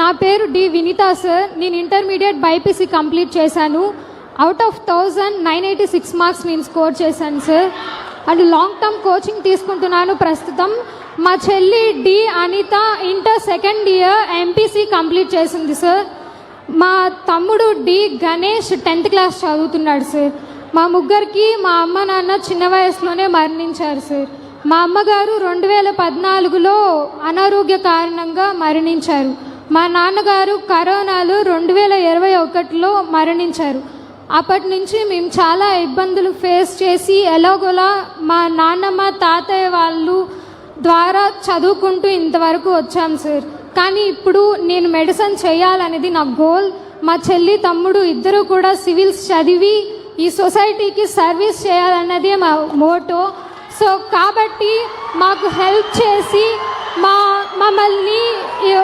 నా పేరు D Vineetha sir. నేను ఇంటర్మీడియట్ బైపీసీ కంప్లీట్ చేశాను. Out of thousand nine eighty six marks నేను స్కోర్ చేశాను sir. And long term coaching తీసుకుంటున్నాను ప్రస్తుతం. మా చెల్లి D Anitha inter second year MPC complete చేసింది సార్. మా తమ్ముడు డి గణేష్ టెన్త్ క్లాస్ చదువుతున్నాడు సార్. మా ముగ్గురికి మా అమ్మ నాన్న చిన్న వయసులోనే మరణించారు సార్. మా అమ్మగారు రెండు వేల పద్నాలుగులో అనారోగ్య కారణంగా మరణించారు. మా నాన్నగారు కరోనాలో రెండు వేల ఇరవై ఒకటిలో మరణించారు. అప్పటి నుంచి మేము చాలా ఇబ్బందులు ఫేస్ చేసి ఎలాగోలా మా నాన్నమ్మ తాతయ్య వాళ్ళు ద్వారా చదువుకుంటూ ఇంతవరకు వచ్చాం సార్. కానీ ఇప్పుడు నేను మెడిసిన్ చేయాలనేది నా గోల్. మా చెల్లి తమ్ముడు ఇద్దరు కూడా సివిల్స్ చదివి ఈ సొసైటీకి సర్వీస్ చేయాలన్నదే మా మోటో. సో కాబట్టి మాకు హెల్ప్ చేసి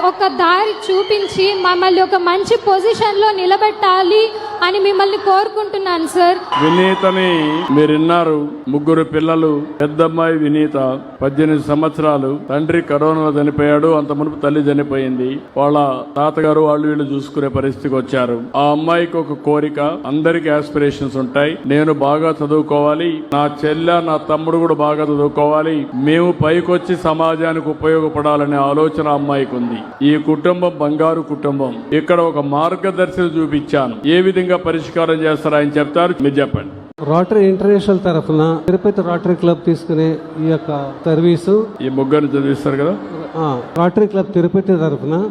ఒక దారి చూపించి మమ్మల్ని ఒక మంచి పొజిషన్లో నిలబెట్టాలి. అని మిమ్మల్ని కోరుకుంటున్నాను సార్ వినీతని మీరున్నారు. ముగ్గురు పిల్లలు. పెద్దమ్మాయి వినీత పద్దెనిమిది సంవత్సరాలు. తండ్రి కరోనా చనిపోయాడు. అంత మునుపు తల్లి చనిపోయింది. వాళ్ళ తాతగారు వాళ్ళు వీళ్ళు చూసుకునే పరిస్థితికి వచ్చారు. ఆ అమ్మాయికి ఒక కోరిక. అందరికి ఆస్పిరేషన్స్ ఉంటాయి. నేను బాగా చదువుకోవాలి. నా చెల్లె నా తమ్ముడు కూడా బాగా చదువుకోవాలి. మేము పైకొచ్చి సమాజానికి ఉపయోగపడాలనే ఆలోచన అమ్మాయికి ఉంది. ఈ కుటుంబం బంగారు కుటుంబం. ఇక్కడ ఒక మార్గదర్శన చూపించాను. ఏ విధంగా పరిష్కారం చేస్తారా ఆయన చెప్తారు. మీరు చెప్పండి. రోటరీ ఇంటర్నేషనల్ తరఫున తిరుపతి రోటరీ క్లబ్ తీసుకునే ఈ యొక్క సర్వీసు. ఈ ముగ్గురిని చదివిస్తారు కదా? ఆ, రోటరీ క్లబ్ తిరుపతి తరఫున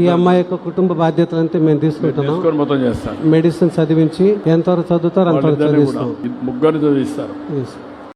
ఈ అమ్మాయి యొక్క కుటుంబ బాధ్యతలంతా మేము తీసుకుంటున్నాం. మొత్తం చేస్తారు. మెడిసిన్ చదివించి ఎంతవరకు చదువుతారో అంతవరకు చదివిస్తాం. ఈ ముగ్గురిని చదివిస్తారు.